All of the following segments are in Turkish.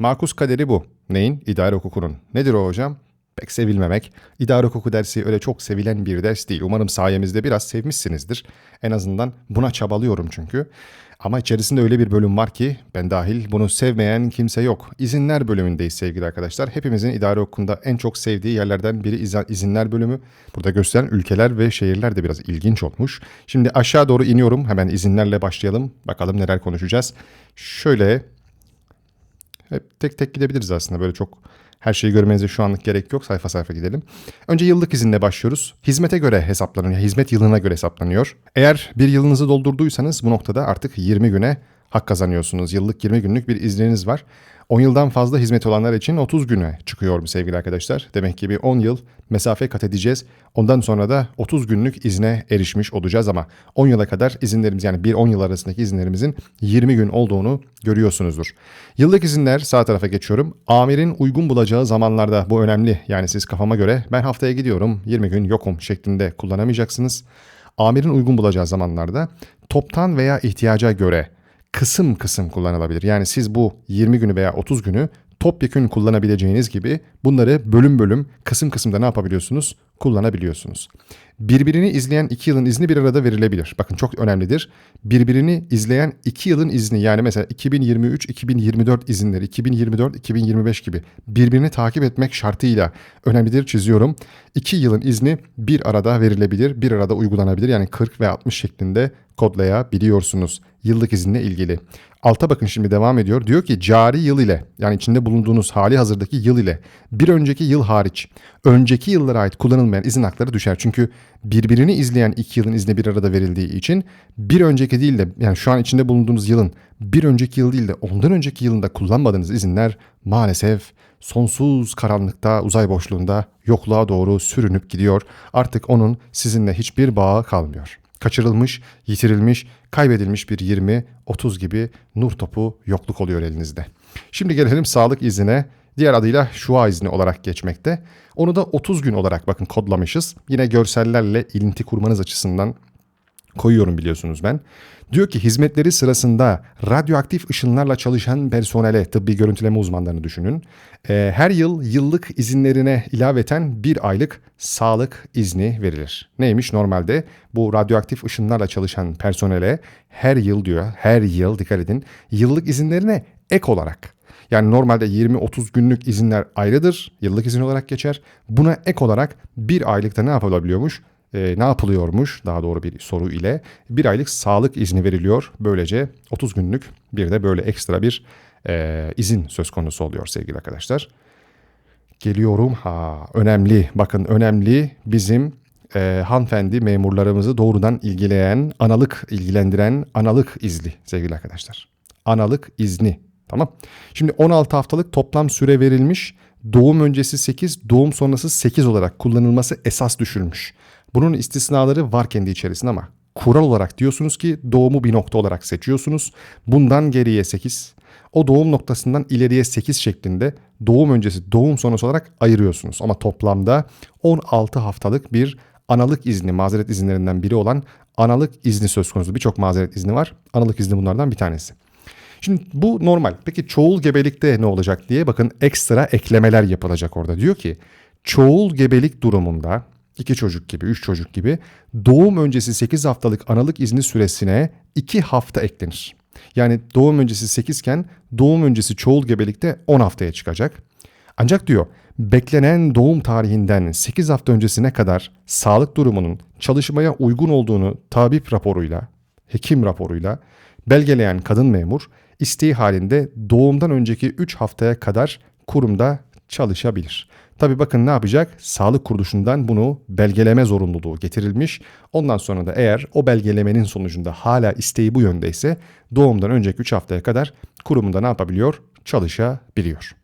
Makus kaderi bu. Neyin? İdare hukukunun. Nedir o hocam? Pek sevilmemek. İdare hukuku dersi öyle çok sevilen bir ders değil. Umarım sayemizde biraz sevmişsinizdir. En azından buna çabalıyorum çünkü. Ama içerisinde öyle bir bölüm var ki ben dahil bunu sevmeyen kimse yok. İzinler bölümündeyiz sevgili arkadaşlar. Hepimizin idare hukukunda en çok sevdiği yerlerden biri izinler bölümü. Burada gösteren ülkeler ve şehirler de biraz ilginç olmuş. Şimdi aşağı doğru iniyorum. Hemen izinlerle başlayalım. Bakalım neler konuşacağız. Şöyle hep tek tek gidebiliriz aslında. Böyle çok her şeyi görmenize şu anlık gerek yok. Sayfa sayfa gidelim. Önce yıllık izinle başlıyoruz. Hizmete göre hesaplanıyor. Hizmet yılına göre hesaplanıyor. Eğer bir yılınızı doldurduysanız bu noktada artık 20 güne hak kazanıyorsunuz. Yıllık 20 günlük bir izniniz var. 10 yıldan fazla hizmet olanlar için 30 güne çıkıyor bu sevgili arkadaşlar. Demek ki bir 10 yıl mesafe kat edeceğiz. Ondan sonra da 30 günlük izne erişmiş olacağız ama 10 yıla kadar izinlerimiz yani bir 10 yıl arasındaki izinlerimizin 20 gün olduğunu görüyorsunuzdur. Yıllık izinler sağ tarafa geçiyorum. Amirin uygun bulacağı zamanlarda bu önemli. Yani siz kafama göre ben haftaya gidiyorum 20 gün yokum şeklinde kullanamayacaksınız. Amirin uygun bulacağı zamanlarda toptan veya ihtiyaca göre kısım kısım kullanılabilir. Yani siz bu 20 günü veya 30 günü topyekün kullanabileceğiniz gibi bunları bölüm bölüm kısım kısımda ne yapabiliyorsunuz? Kullanabiliyorsunuz. Birbirini izleyen iki yılın izni bir arada verilebilir. Bakın çok önemlidir. Birbirini izleyen iki yılın izni yani mesela 2023-2024 izinleri, 2024-2025 gibi birbirini takip etmek şartıyla önemlidir çiziyorum. İki yılın izni bir arada verilebilir, bir arada uygulanabilir. Yani 40 ve 60 şeklinde kodlayabiliyorsunuz yıllık izinle ilgili. Alta bakın şimdi devam ediyor. Diyor ki cari yıl ile yani içinde bulunduğunuz hali hazırdaki yıl ile bir önceki yıl hariç önceki yıllara ait kullanılmayan izin hakları düşer. Çünkü birbirini izleyen iki yılın izni bir arada verildiği için bir önceki değil de yani şu an içinde bulunduğunuz yılın bir önceki yıl değil de ondan önceki yılında kullanmadığınız izinler maalesef sonsuz karanlıkta uzay boşluğunda yokluğa doğru sürünüp gidiyor. Artık onun sizinle hiçbir bağı kalmıyor. Kaçırılmış, yitirilmiş, kaybedilmiş bir 20-30 gibi nur topu yokluk oluyor elinizde. Şimdi gelelim sağlık iznine. Diğer adıyla şua izni olarak geçmekte. Onu da 30 gün olarak bakın kodlamışız. Yine görsellerle ilinti kurmanız açısından koyuyorum biliyorsunuz ben. Diyor ki hizmetleri sırasında radyoaktif ışınlarla çalışan personele tıbbi görüntüleme uzmanlarını düşünün. Ee, her yıl yıllık izinlerine ilaveten bir aylık sağlık izni verilir. Neymiş normalde bu radyoaktif ışınlarla çalışan personele her yıl diyor her yıl dikkat edin yıllık izinlerine ek olarak yani normalde 20-30 günlük izinler ayrıdır. Yıllık izin olarak geçer. Buna ek olarak bir aylıkta ne yapılabiliyormuş? E, ne yapılıyormuş daha doğru bir soru ile bir aylık sağlık izni veriliyor. Böylece 30 günlük bir de böyle ekstra bir e, izin söz konusu oluyor sevgili arkadaşlar. Geliyorum ha önemli bakın önemli bizim e, hanımefendi memurlarımızı doğrudan ilgileyen analık ilgilendiren analık izli sevgili arkadaşlar. Analık izni tamam. Şimdi 16 haftalık toplam süre verilmiş doğum öncesi 8 doğum sonrası 8 olarak kullanılması esas düşülmüş. Bunun istisnaları var kendi içerisinde ama kural olarak diyorsunuz ki doğumu bir nokta olarak seçiyorsunuz. Bundan geriye 8, o doğum noktasından ileriye 8 şeklinde doğum öncesi, doğum sonrası olarak ayırıyorsunuz. Ama toplamda 16 haftalık bir analık izni, mazeret izinlerinden biri olan analık izni söz konusu. Birçok mazeret izni var. Analık izni bunlardan bir tanesi. Şimdi bu normal. Peki çoğul gebelikte ne olacak diye bakın ekstra eklemeler yapılacak orada. Diyor ki çoğul gebelik durumunda iki çocuk gibi, üç çocuk gibi doğum öncesi 8 haftalık analık izni süresine 2 hafta eklenir. Yani doğum öncesi 8 iken doğum öncesi çoğul gebelikte 10 haftaya çıkacak. Ancak diyor beklenen doğum tarihinden 8 hafta öncesine kadar sağlık durumunun çalışmaya uygun olduğunu tabip raporuyla, hekim raporuyla belgeleyen kadın memur isteği halinde doğumdan önceki 3 haftaya kadar kurumda çalışabilir. Tabi bakın ne yapacak? Sağlık kuruluşundan bunu belgeleme zorunluluğu getirilmiş. Ondan sonra da eğer o belgelemenin sonucunda hala isteği bu yöndeyse doğumdan önceki 3 haftaya kadar kurumunda ne yapabiliyor? Çalışabiliyor.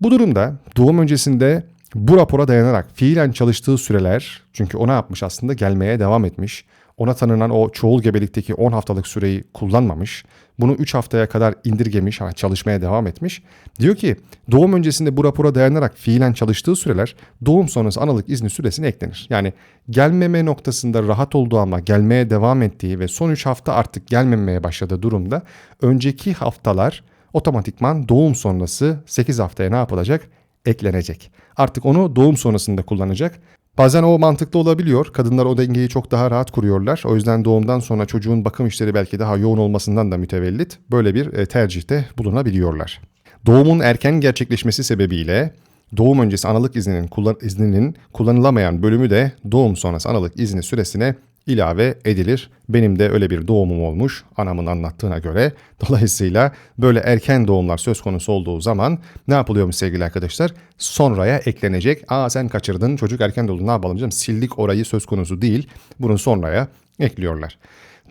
Bu durumda doğum öncesinde bu rapora dayanarak fiilen çalıştığı süreler çünkü ona yapmış aslında gelmeye devam etmiş ona tanınan o çoğul gebelikteki 10 haftalık süreyi kullanmamış. Bunu 3 haftaya kadar indirgemiş, hani çalışmaya devam etmiş. Diyor ki doğum öncesinde bu rapora dayanarak fiilen çalıştığı süreler doğum sonrası analık izni süresine eklenir. Yani gelmeme noktasında rahat olduğu ama gelmeye devam ettiği ve son 3 hafta artık gelmemeye başladığı durumda önceki haftalar otomatikman doğum sonrası 8 haftaya ne yapılacak? Eklenecek. Artık onu doğum sonrasında kullanacak. Bazen o mantıklı olabiliyor. Kadınlar o dengeyi çok daha rahat kuruyorlar. O yüzden doğumdan sonra çocuğun bakım işleri belki daha yoğun olmasından da mütevellit böyle bir e, tercihte bulunabiliyorlar. Doğumun erken gerçekleşmesi sebebiyle doğum öncesi analık izninin, kullan izninin kullanılamayan bölümü de doğum sonrası analık izni süresine ilave edilir. Benim de öyle bir doğumum olmuş anamın anlattığına göre. Dolayısıyla böyle erken doğumlar söz konusu olduğu zaman ne yapılıyormuş sevgili arkadaşlar? Sonraya eklenecek. Aa sen kaçırdın çocuk erken doğdu ne yapalım canım sildik orayı söz konusu değil. Bunu sonraya ekliyorlar.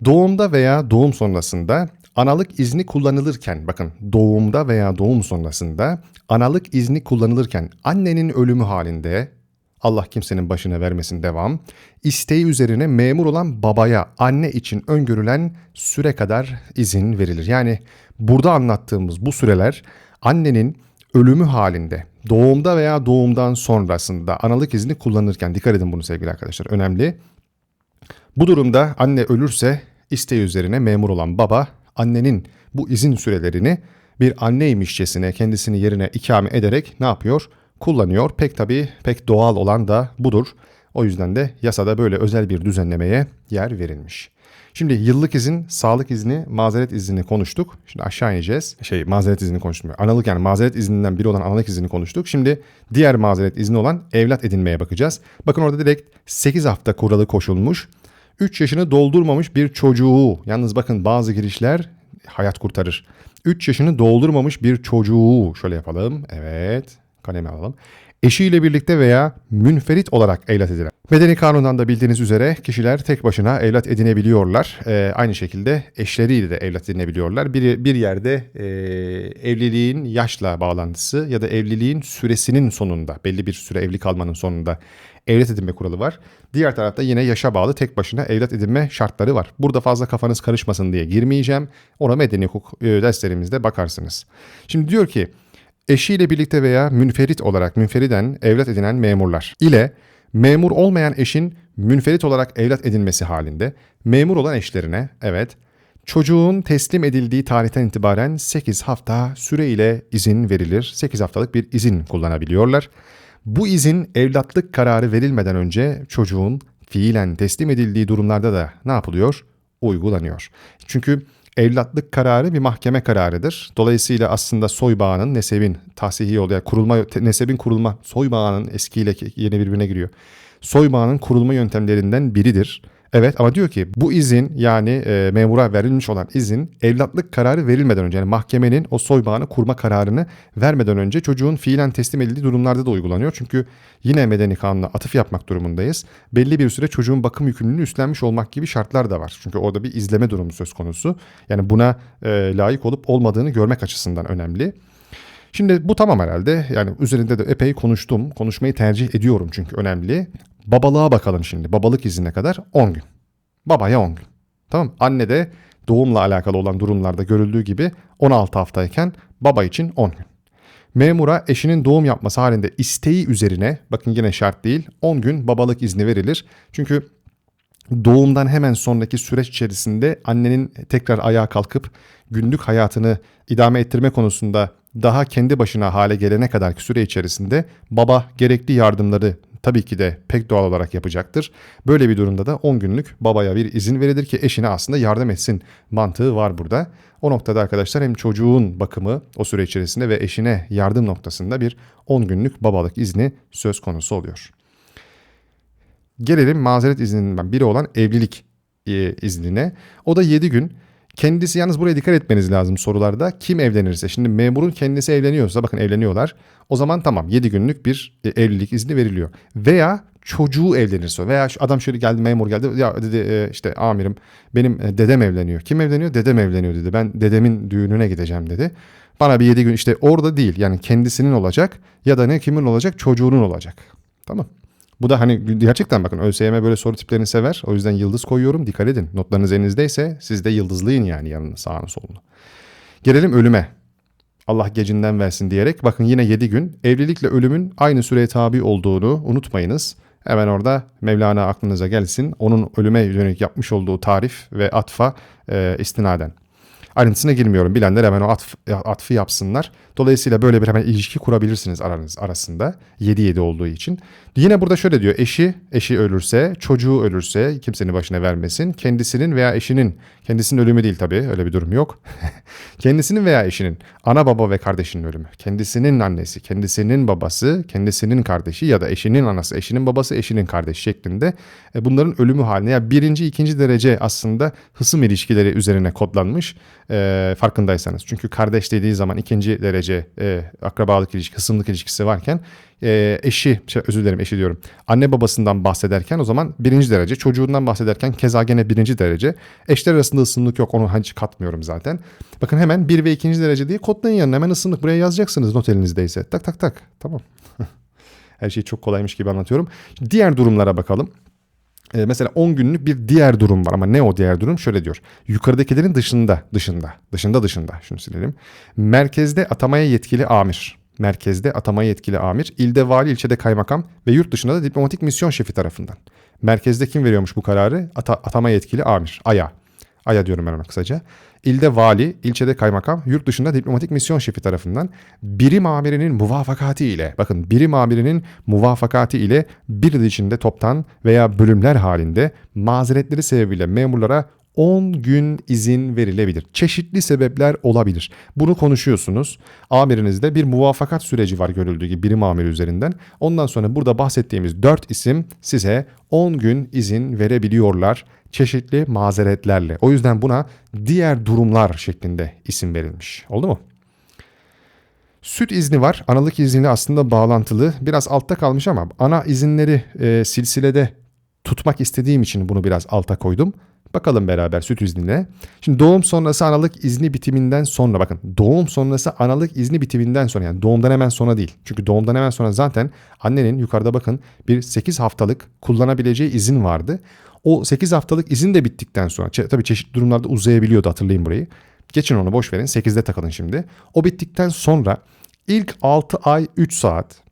Doğumda veya doğum sonrasında analık izni kullanılırken bakın doğumda veya doğum sonrasında analık izni kullanılırken annenin ölümü halinde Allah kimsenin başına vermesin devam. İsteği üzerine memur olan babaya anne için öngörülen süre kadar izin verilir. Yani burada anlattığımız bu süreler annenin ölümü halinde doğumda veya doğumdan sonrasında analık izni kullanırken dikkat edin bunu sevgili arkadaşlar önemli. Bu durumda anne ölürse isteği üzerine memur olan baba annenin bu izin sürelerini bir anneymişçesine kendisini yerine ikame ederek ne yapıyor? Kullanıyor. Pek tabii pek doğal olan da budur. O yüzden de yasada böyle özel bir düzenlemeye yer verilmiş. Şimdi yıllık izin, sağlık izni, mazeret iznini konuştuk. Şimdi aşağı ineceğiz. Şey mazeret izni konuştuk. Analık yani mazeret izninden biri olan analık iznini konuştuk. Şimdi diğer mazeret izni olan evlat edinmeye bakacağız. Bakın orada direkt 8 hafta kuralı koşulmuş. 3 yaşını doldurmamış bir çocuğu. Yalnız bakın bazı girişler hayat kurtarır. 3 yaşını doldurmamış bir çocuğu. Şöyle yapalım. Evet kaleme alalım. Eşiyle birlikte veya münferit olarak evlat edilen. Medeni kanundan da bildiğiniz üzere kişiler tek başına evlat edinebiliyorlar. Ee, aynı şekilde eşleriyle de evlat edinebiliyorlar. Bir, bir yerde e, evliliğin yaşla bağlantısı ya da evliliğin süresinin sonunda belli bir süre evli kalmanın sonunda evlat edinme kuralı var. Diğer tarafta yine yaşa bağlı tek başına evlat edinme şartları var. Burada fazla kafanız karışmasın diye girmeyeceğim. Ona medeni hukuk e, derslerimizde bakarsınız. Şimdi diyor ki eşiyle birlikte veya münferit olarak münferiden evlat edinen memurlar ile memur olmayan eşin münferit olarak evlat edinmesi halinde memur olan eşlerine evet çocuğun teslim edildiği tarihten itibaren 8 hafta süreyle izin verilir. 8 haftalık bir izin kullanabiliyorlar. Bu izin evlatlık kararı verilmeden önce çocuğun fiilen teslim edildiği durumlarda da ne yapılıyor? Uygulanıyor. Çünkü evlatlık kararı bir mahkeme kararıdır. Dolayısıyla aslında soy bağının nesebin tahsihi yolu yani kurulma nesebin kurulma soy bağının eskiyle yeni birbirine giriyor. Soy bağının kurulma yöntemlerinden biridir. Evet ama diyor ki bu izin yani e, memura verilmiş olan izin evlatlık kararı verilmeden önce yani mahkemenin o soy bağını kurma kararını vermeden önce çocuğun fiilen teslim edildiği durumlarda da uygulanıyor. Çünkü yine medeni kanuna atıf yapmak durumundayız. Belli bir süre çocuğun bakım yükümlülüğünü üstlenmiş olmak gibi şartlar da var. Çünkü orada bir izleme durumu söz konusu. Yani buna e, layık olup olmadığını görmek açısından önemli. Şimdi bu tamam herhalde. Yani üzerinde de epey konuştum. Konuşmayı tercih ediyorum çünkü önemli. Babalığa bakalım şimdi. Babalık iznine kadar 10 gün. Babaya 10 gün. Tamam Anne de doğumla alakalı olan durumlarda görüldüğü gibi 16 haftayken baba için 10 gün. Memura eşinin doğum yapması halinde isteği üzerine bakın yine şart değil 10 gün babalık izni verilir. Çünkü doğumdan hemen sonraki süreç içerisinde annenin tekrar ayağa kalkıp günlük hayatını idame ettirme konusunda daha kendi başına hale gelene kadarki süre içerisinde baba gerekli yardımları tabii ki de pek doğal olarak yapacaktır. Böyle bir durumda da 10 günlük babaya bir izin verilir ki eşine aslında yardım etsin mantığı var burada. O noktada arkadaşlar hem çocuğun bakımı o süre içerisinde ve eşine yardım noktasında bir 10 günlük babalık izni söz konusu oluyor. Gelelim mazeret izninden biri olan evlilik e, iznine. O da 7 gün. Kendisi yalnız buraya dikkat etmeniz lazım sorularda. Kim evlenirse. Şimdi memurun kendisi evleniyorsa bakın evleniyorlar. O zaman tamam 7 günlük bir e, evlilik izni veriliyor. Veya çocuğu evlenirse veya şu adam şöyle geldi memur geldi ya dedi e, işte amirim benim e, dedem evleniyor. Kim evleniyor? Dedem evleniyor dedi. Ben dedemin düğününe gideceğim dedi. Bana bir 7 gün işte orada değil yani kendisinin olacak ya da ne kimin olacak çocuğunun olacak. Tamam. Bu da hani gerçekten bakın ÖSYM böyle soru tiplerini sever. O yüzden yıldız koyuyorum. Dikkat edin. Notlarınız elinizdeyse siz de yıldızlayın yani yanına sağını solunu. Gelelim ölüme. Allah gecinden versin diyerek bakın yine 7 gün evlilikle ölümün aynı süreye tabi olduğunu unutmayınız. Hemen orada Mevlana aklınıza gelsin. Onun ölüme yönelik yapmış olduğu tarif ve atfa e, istinaden. Ayrıntısına girmiyorum. Bilenler hemen o atf, atfı yapsınlar. Dolayısıyla böyle bir hemen ilişki kurabilirsiniz aranız arasında. 7-7 olduğu için. Yine burada şöyle diyor. Eşi, eşi ölürse, çocuğu ölürse kimsenin başına vermesin. Kendisinin veya eşinin, kendisinin ölümü değil tabii öyle bir durum yok. kendisinin veya eşinin, ana baba ve kardeşinin ölümü. Kendisinin annesi, kendisinin babası, kendisinin kardeşi ya da eşinin anası, eşinin babası, eşinin kardeşi şeklinde e, bunların ölümü haline. Yani birinci, ikinci derece aslında hısım ilişkileri üzerine kodlanmış e, farkındaysanız. Çünkü kardeş dediği zaman ikinci derece e, akrabalık ilişki, hısımlık ilişkisi varken e, eşi, şey, özür dilerim eşi diyorum. Anne babasından bahsederken o zaman birinci derece, çocuğundan bahsederken keza gene birinci derece. Eşler arasında ısımlık yok onu hiç katmıyorum zaten. Bakın hemen bir ve ikinci derece diye kodlayın yanına hemen ısımlık buraya yazacaksınız not elinizdeyse. Tak tak tak tamam. Her şey çok kolaymış gibi anlatıyorum. Diğer durumlara bakalım. Ee, mesela 10 günlük bir diğer durum var ama ne o diğer durum? Şöyle diyor. Yukarıdakilerin dışında, dışında, dışında dışında şunu silelim. Merkezde atamaya yetkili amir. Merkezde atamaya yetkili amir, ilde vali, ilçede kaymakam ve yurt dışında da diplomatik misyon şefi tarafından. Merkezde kim veriyormuş bu kararı? Ata, atama yetkili amir, aya. Aya diyorum ben ona kısaca. İlde vali, ilçede kaymakam, yurt dışında diplomatik misyon şefi tarafından birim amirinin muvafakati ile, bakın birim amirinin muvafakati ile bir yıl içinde toptan veya bölümler halinde mazeretleri sebebiyle memurlara 10 gün izin verilebilir. Çeşitli sebepler olabilir. Bunu konuşuyorsunuz. Amirinizde bir muvafakat süreci var görüldüğü gibi birim amiri üzerinden. Ondan sonra burada bahsettiğimiz 4 isim size 10 gün izin verebiliyorlar çeşitli mazeretlerle. O yüzden buna diğer durumlar şeklinde isim verilmiş. Oldu mu? Süt izni var. Analık izniyle aslında bağlantılı. Biraz altta kalmış ama ana izinleri e, silsilede tutmak istediğim için bunu biraz alta koydum. Bakalım beraber süt iznine. Şimdi doğum sonrası analık izni bitiminden sonra bakın doğum sonrası analık izni bitiminden sonra yani doğumdan hemen sonra değil. Çünkü doğumdan hemen sonra zaten annenin yukarıda bakın bir 8 haftalık kullanabileceği izin vardı. O 8 haftalık izin de bittikten sonra tabii çeşitli durumlarda uzayabiliyordu hatırlayın burayı. Geçin onu boş verin 8'de takılın şimdi. O bittikten sonra ilk 6 ay 3 saat,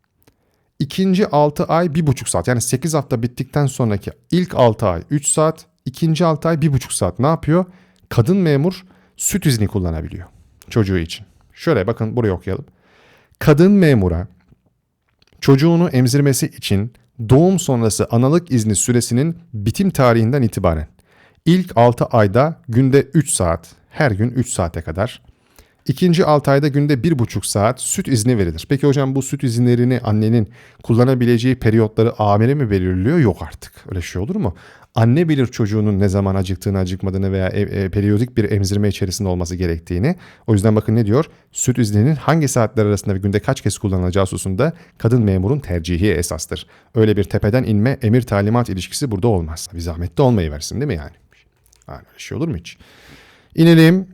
ikinci 6 ay 1,5 saat yani 8 hafta bittikten sonraki ilk 6 ay 3 saat, ikinci 6 ay 1,5 saat ne yapıyor? Kadın memur süt izni kullanabiliyor çocuğu için. Şöyle bakın buraya okuyalım. Kadın memura çocuğunu emzirmesi için doğum sonrası analık izni süresinin bitim tarihinden itibaren ilk 6 ayda günde 3 saat, her gün 3 saate kadar. İkinci 6 ayda günde 1,5 saat süt izni verilir. Peki hocam bu süt izinlerini annenin kullanabileceği periyotları amire mi belirliyor? Yok artık. Öyle şey olur mu? Anne bilir çocuğunun ne zaman acıktığını, acıkmadığını veya e, e, periyodik bir emzirme içerisinde olması gerektiğini. O yüzden bakın ne diyor? Süt izninin hangi saatler arasında ve günde kaç kez kullanılacağı hususunda kadın memurun tercihi esastır. Öyle bir tepeden inme emir talimat ilişkisi burada olmaz. Bir zahmet de olmayı versin değil mi yani? Yani öyle şey olur mu hiç? İnelim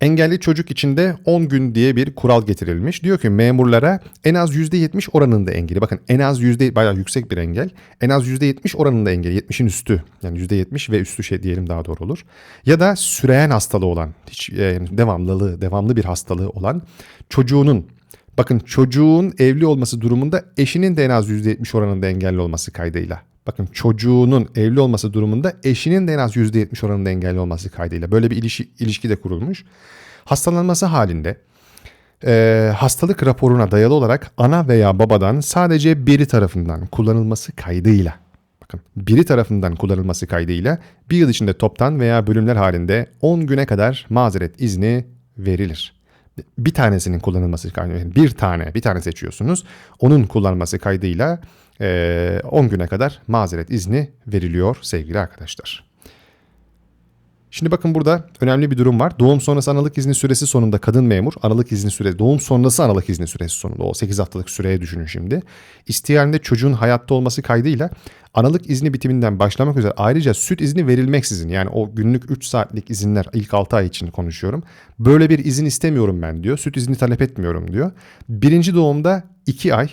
Engelli çocuk için de 10 gün diye bir kural getirilmiş. Diyor ki memurlara en az %70 oranında engeli. Bakın en az yüzde bayağı yüksek bir engel. En az %70 oranında engel. 70'in üstü. Yani %70 ve üstü şey diyelim daha doğru olur. Ya da süreyen hastalığı olan, hiç yani devamlılığı, devamlı bir hastalığı olan çocuğunun Bakın çocuğun evli olması durumunda eşinin de en az %70 oranında engelli olması kaydıyla Bakın çocuğunun evli olması durumunda eşinin de en az %70 oranında engelli olması kaydıyla böyle bir ilişki, ilişki de kurulmuş. Hastalanması halinde e, hastalık raporuna dayalı olarak ana veya babadan sadece biri tarafından kullanılması kaydıyla bakın biri tarafından kullanılması kaydıyla bir yıl içinde toptan veya bölümler halinde 10 güne kadar mazeret izni verilir. Bir tanesinin kullanılması kaydıyla bir tane bir tane seçiyorsunuz. Onun kullanılması kaydıyla 10 güne kadar mazeret izni veriliyor sevgili arkadaşlar. Şimdi bakın burada önemli bir durum var. Doğum sonrası analık izni süresi sonunda kadın memur analık izni süresi, doğum sonrası analık izni süresi sonunda o 8 haftalık süreye düşünün şimdi. İsteyeninde çocuğun hayatta olması kaydıyla analık izni bitiminden başlamak üzere ayrıca süt izni verilmeksizin yani o günlük 3 saatlik izinler ilk 6 ay için konuşuyorum. Böyle bir izin istemiyorum ben diyor. Süt izni talep etmiyorum diyor. Birinci doğumda 2 ay,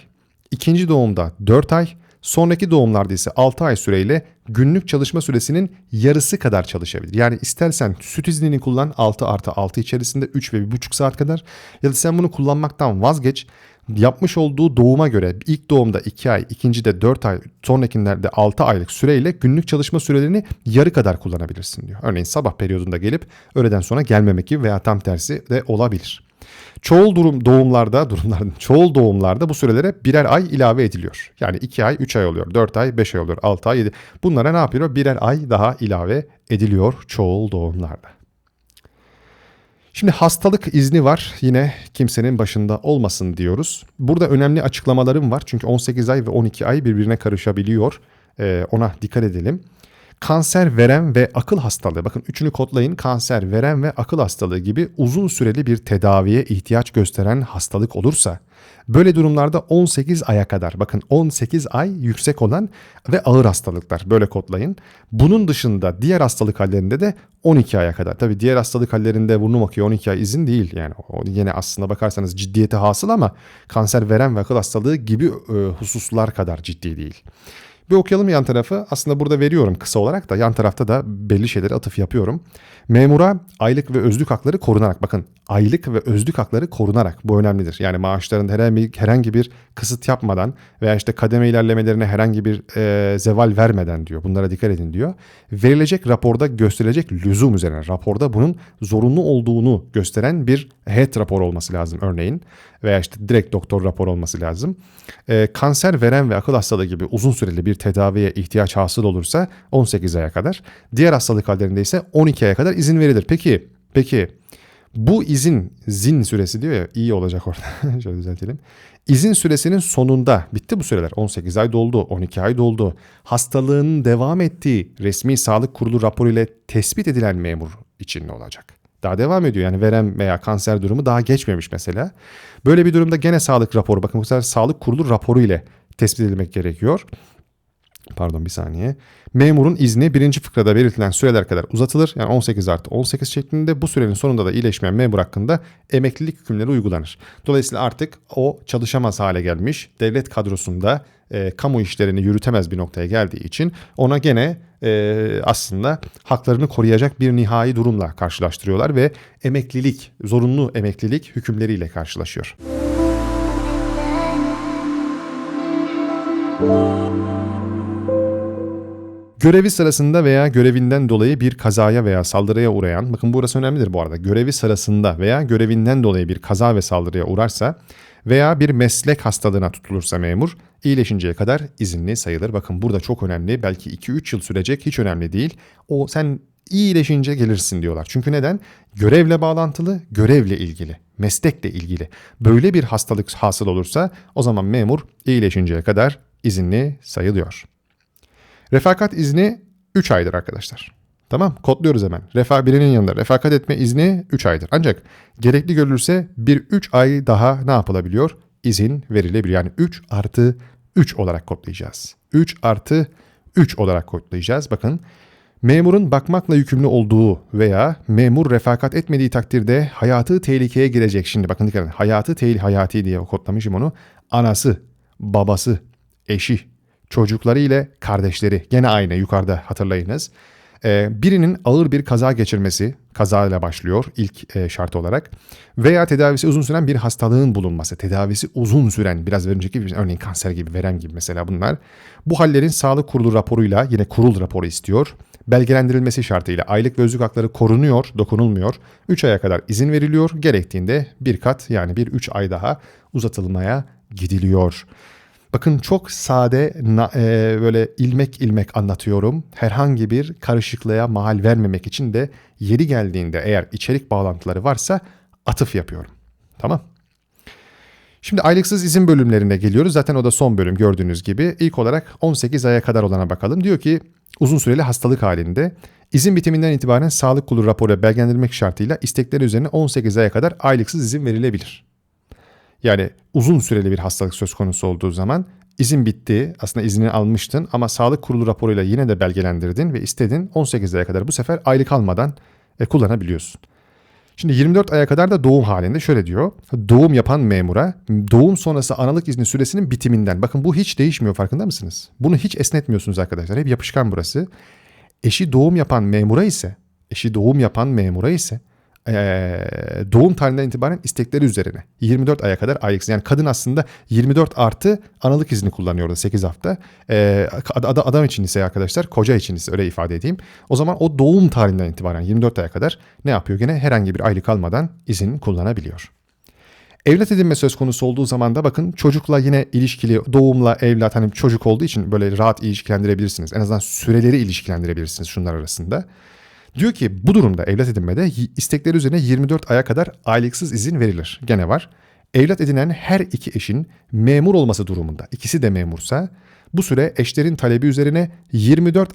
ikinci doğumda 4 ay, Sonraki doğumlarda ise 6 ay süreyle günlük çalışma süresinin yarısı kadar çalışabilir. Yani istersen süt iznini kullan 6 artı 6 içerisinde 3 ve 1,5 saat kadar ya da sen bunu kullanmaktan vazgeç yapmış olduğu doğuma göre ilk doğumda 2 ay, ikincide 4 ay, sonrakilerde 6 aylık süreyle günlük çalışma sürelerini yarı kadar kullanabilirsin diyor. Örneğin sabah periyodunda gelip öğleden sonra gelmemek gibi veya tam tersi de olabilir. Çoğul durum doğumlarda, durumların çoğul doğumlarda bu sürelere birer ay ilave ediliyor. Yani 2 ay, 3 ay oluyor, 4 ay, 5 ay oluyor, 6 ay, 7. Bunlara ne yapıyor? Birer ay daha ilave ediliyor çoğul doğumlarda. Şimdi hastalık izni var. Yine kimsenin başında olmasın diyoruz. Burada önemli açıklamalarım var. Çünkü 18 ay ve 12 ay birbirine karışabiliyor. Ee, ona dikkat edelim. Kanser, verem ve akıl hastalığı. Bakın üçünü kodlayın. Kanser, verem ve akıl hastalığı gibi uzun süreli bir tedaviye ihtiyaç gösteren hastalık olursa Böyle durumlarda 18 aya kadar bakın 18 ay yüksek olan ve ağır hastalıklar böyle kodlayın. Bunun dışında diğer hastalık hallerinde de 12 aya kadar. Tabii diğer hastalık hallerinde burnum akıyor 12 ay izin değil yani. O yine aslında bakarsanız ciddiyeti hasıl ama kanser veren ve akıl hastalığı gibi hususlar kadar ciddi değil. Bir okuyalım yan tarafı. Aslında burada veriyorum kısa olarak da yan tarafta da belli şeyleri atıf yapıyorum. Memura aylık ve özlük hakları korunarak bakın aylık ve özlük hakları korunarak bu önemlidir. Yani maaşlarında herhangi, bir kısıt yapmadan veya işte kademe ilerlemelerine herhangi bir e, zeval vermeden diyor. Bunlara dikkat edin diyor. Verilecek raporda gösterilecek lüzum üzerine raporda bunun zorunlu olduğunu gösteren bir HET rapor olması lazım örneğin veya işte direkt doktor rapor olması lazım. E, kanser veren ve akıl hastalığı gibi uzun süreli bir tedaviye ihtiyaç hasıl olursa 18 aya kadar. Diğer hastalık hallerinde ise 12 aya kadar izin verilir. Peki, peki bu izin, zin süresi diyor ya iyi olacak orada. Şöyle düzeltelim. İzin süresinin sonunda bitti bu süreler. 18 ay doldu, 12 ay doldu. Hastalığın devam ettiği resmi sağlık kurulu raporu ile tespit edilen memur için ne olacak? Daha devam ediyor yani verem veya kanser durumu daha geçmemiş mesela. Böyle bir durumda gene sağlık raporu bakın bu sefer sağlık kurulu raporu ile tespit edilmek gerekiyor. Pardon bir saniye. Memurun izni birinci fıkrada belirtilen süreler kadar uzatılır. Yani 18 artı 18 şeklinde bu sürenin sonunda da iyileşmeyen memur hakkında emeklilik hükümleri uygulanır. Dolayısıyla artık o çalışamaz hale gelmiş devlet kadrosunda e, kamu işlerini yürütemez bir noktaya geldiği için ona gene e, aslında haklarını koruyacak bir nihai durumla karşılaştırıyorlar ve emeklilik, zorunlu emeklilik hükümleriyle karşılaşıyor. Görevi sırasında veya görevinden dolayı bir kazaya veya saldırıya uğrayan, bakın burası önemlidir bu arada. Görevi sırasında veya görevinden dolayı bir kaza ve saldırıya uğrarsa veya bir meslek hastalığına tutulursa memur iyileşinceye kadar izinli sayılır. Bakın burada çok önemli. Belki 2-3 yıl sürecek hiç önemli değil. O sen iyileşince gelirsin diyorlar. Çünkü neden? Görevle bağlantılı, görevle ilgili, meslekle ilgili. Böyle bir hastalık hasıl olursa o zaman memur iyileşinceye kadar izinli sayılıyor. Refakat izni 3 aydır arkadaşlar. Tamam kodluyoruz hemen. Refa birinin yanında refakat etme izni 3 aydır. Ancak gerekli görülürse bir 3 ay daha ne yapılabiliyor? İzin verilebilir. Yani 3 artı 3 olarak kodlayacağız. 3 artı 3 olarak kodlayacağız. Bakın memurun bakmakla yükümlü olduğu veya memur refakat etmediği takdirde hayatı tehlikeye girecek. Şimdi bakın dikkat edin. Hayatı tehlikeli hayati diye kodlamışım onu. Anası, babası, eşi, çocukları ile kardeşleri gene aynı yukarıda hatırlayınız. Ee, birinin ağır bir kaza geçirmesi, kazayla başlıyor ilk e, şart olarak veya tedavisi uzun süren bir hastalığın bulunması, tedavisi uzun süren biraz önceki gibi örneğin kanser gibi, verem gibi mesela bunlar. Bu hallerin sağlık kurulu raporuyla yine kurul raporu istiyor. Belgelendirilmesi şartıyla aylık ve özlük hakları korunuyor, dokunulmuyor. 3 aya kadar izin veriliyor. Gerektiğinde bir kat yani bir 3 ay daha uzatılmaya gidiliyor. Bakın çok sade e, böyle ilmek ilmek anlatıyorum. Herhangi bir karışıklığa mahal vermemek için de yeri geldiğinde eğer içerik bağlantıları varsa atıf yapıyorum. Tamam. Şimdi aylıksız izin bölümlerine geliyoruz. Zaten o da son bölüm gördüğünüz gibi. İlk olarak 18 aya kadar olana bakalım. Diyor ki uzun süreli hastalık halinde izin bitiminden itibaren sağlık kurulu raporu belgelendirmek şartıyla istekleri üzerine 18 aya kadar aylıksız izin verilebilir. Yani uzun süreli bir hastalık söz konusu olduğu zaman izin bitti. Aslında iznini almıştın ama sağlık kurulu raporuyla yine de belgelendirdin ve istedin 18 aya kadar bu sefer aylık almadan e, kullanabiliyorsun. Şimdi 24 aya kadar da doğum halinde şöyle diyor. Doğum yapan memura doğum sonrası analık izni süresinin bitiminden. Bakın bu hiç değişmiyor farkında mısınız? Bunu hiç esnetmiyorsunuz arkadaşlar. Hep yapışkan burası. Eşi doğum yapan memura ise, eşi doğum yapan memura ise ee, doğum tarihinden itibaren istekleri üzerine 24 aya kadar aylık yani kadın aslında 24 artı analık izni kullanıyor orada 8 hafta. Ee, adam için ise arkadaşlar koca için ise öyle ifade edeyim. O zaman o doğum tarihinden itibaren 24 aya kadar ne yapıyor? Gene herhangi bir aylık almadan izin kullanabiliyor. Evlat edinme söz konusu olduğu zaman da bakın çocukla yine ilişkili doğumla evlat hani çocuk olduğu için böyle rahat ilişkilendirebilirsiniz. En azından süreleri ilişkilendirebilirsiniz şunlar arasında. Diyor ki bu durumda evlat edinmede istekleri üzerine 24 aya kadar aylıksız izin verilir. Gene var. Evlat edinen her iki eşin memur olması durumunda ikisi de memursa bu süre eşlerin talebi üzerine 24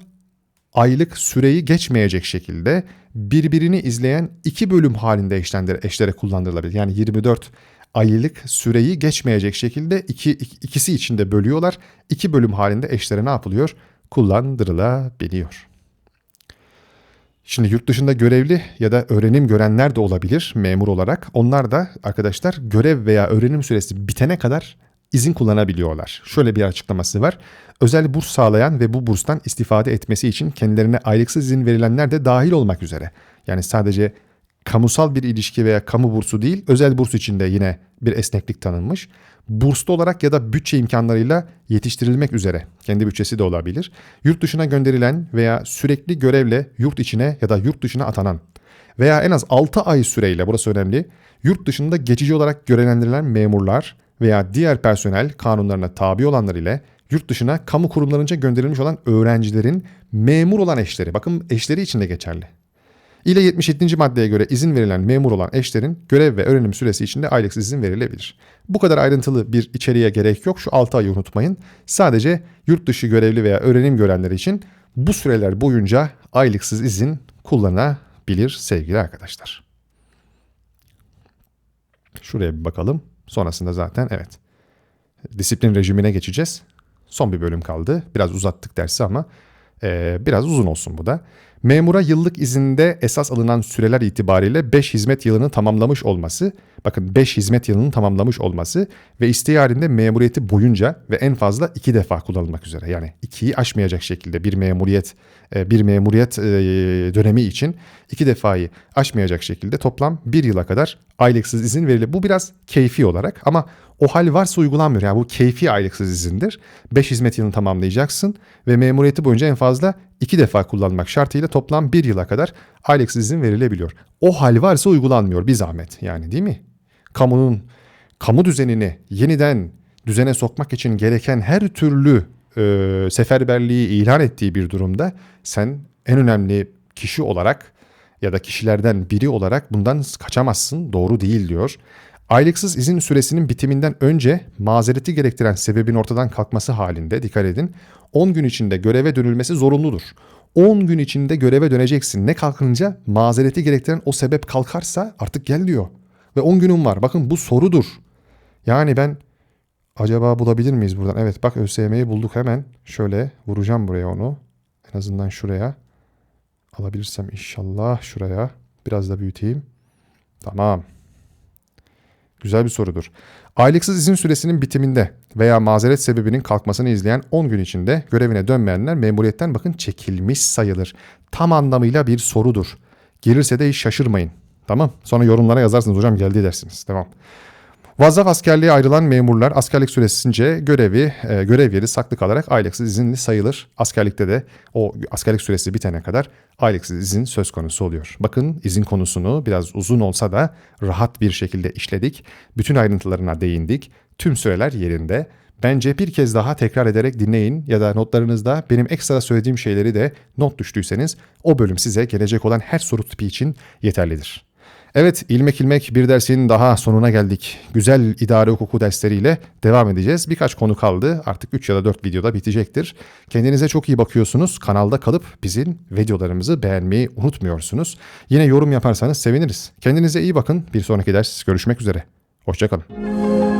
aylık süreyi geçmeyecek şekilde birbirini izleyen iki bölüm halinde eşlendir, eşlere kullandırılabilir. Yani 24 aylık süreyi geçmeyecek şekilde iki, ikisi içinde bölüyorlar. İki bölüm halinde eşlere ne yapılıyor? Kullandırılabiliyor. Şimdi yurt dışında görevli ya da öğrenim görenler de olabilir memur olarak. Onlar da arkadaşlar görev veya öğrenim süresi bitene kadar izin kullanabiliyorlar. Şöyle bir açıklaması var. Özel burs sağlayan ve bu burstan istifade etmesi için kendilerine aylıksız izin verilenler de dahil olmak üzere. Yani sadece kamusal bir ilişki veya kamu bursu değil, özel burs için de yine bir esneklik tanınmış burslu olarak ya da bütçe imkanlarıyla yetiştirilmek üzere kendi bütçesi de olabilir. Yurt dışına gönderilen veya sürekli görevle yurt içine ya da yurt dışına atanan veya en az 6 ay süreyle burası önemli. Yurt dışında geçici olarak görevlendirilen memurlar veya diğer personel kanunlarına tabi olanlar ile yurt dışına kamu kurumlarınca gönderilmiş olan öğrencilerin memur olan eşleri, bakın eşleri için de geçerli ile 77. maddeye göre izin verilen memur olan eşlerin görev ve öğrenim süresi içinde aylıksız izin verilebilir. Bu kadar ayrıntılı bir içeriğe gerek yok. Şu 6 ayı unutmayın. Sadece yurt dışı görevli veya öğrenim görenleri için bu süreler boyunca aylıksız izin kullanabilir sevgili arkadaşlar. Şuraya bir bakalım. Sonrasında zaten evet. Disiplin rejimine geçeceğiz. Son bir bölüm kaldı. Biraz uzattık dersi ama e, biraz uzun olsun bu da. Memura yıllık izinde esas alınan süreler itibariyle 5 hizmet yılını tamamlamış olması, bakın 5 hizmet yılını tamamlamış olması ve isteği halinde memuriyeti boyunca ve en fazla 2 defa kullanılmak üzere. Yani 2'yi aşmayacak şekilde bir memuriyet e, bir memuriyet e, dönemi için 2 defayı aşmayacak şekilde toplam 1 yıla kadar aylıksız izin verilir. Bu biraz keyfi olarak ama o hal varsa uygulanmıyor. Yani bu keyfi aylıksız izindir. 5 hizmet yılını tamamlayacaksın ve memuriyeti boyunca en fazla 2 defa kullanmak şartıyla toplam 1 yıla kadar aylıksız izin verilebiliyor. O hal varsa uygulanmıyor bir zahmet yani değil mi? Kamunun kamu düzenini yeniden düzene sokmak için gereken her türlü e, seferberliği ilan ettiği bir durumda sen en önemli kişi olarak ya da kişilerden biri olarak bundan kaçamazsın doğru değil diyor. Aylıksız izin süresinin bitiminden önce mazereti gerektiren sebebin ortadan kalkması halinde dikkat edin 10 gün içinde göreve dönülmesi zorunludur. 10 gün içinde göreve döneceksin. Ne kalkınca mazereti gerektiren o sebep kalkarsa artık gel diyor. Ve 10 günüm var. Bakın bu sorudur. Yani ben acaba bulabilir miyiz buradan? Evet bak ÖSYM'yi bulduk hemen. Şöyle vuracağım buraya onu. En azından şuraya. Alabilirsem inşallah şuraya. Biraz da büyüteyim. Tamam. Güzel bir sorudur. Aylıksız izin süresinin bitiminde veya mazeret sebebinin kalkmasını izleyen 10 gün içinde görevine dönmeyenler memuriyetten bakın çekilmiş sayılır. Tam anlamıyla bir sorudur. Gelirse de hiç şaşırmayın. Tamam. Sonra yorumlara yazarsınız hocam geldi dersiniz. Tamam. Vazzaf askerliğe ayrılan memurlar askerlik süresince görevi, e, görev yeri saklı kalarak aylıksız izinli sayılır. Askerlikte de o askerlik süresi bitene kadar aylıksız izin söz konusu oluyor. Bakın izin konusunu biraz uzun olsa da rahat bir şekilde işledik. Bütün ayrıntılarına değindik. Tüm süreler yerinde. Bence bir kez daha tekrar ederek dinleyin ya da notlarınızda benim ekstra söylediğim şeyleri de not düştüyseniz o bölüm size gelecek olan her soru tipi için yeterlidir. Evet ilmek ilmek bir dersin daha sonuna geldik. Güzel idare hukuku dersleriyle devam edeceğiz. Birkaç konu kaldı. Artık 3 ya da 4 videoda bitecektir. Kendinize çok iyi bakıyorsunuz. Kanalda kalıp bizim videolarımızı beğenmeyi unutmuyorsunuz. Yine yorum yaparsanız seviniriz. Kendinize iyi bakın. Bir sonraki ders görüşmek üzere. Hoşçakalın.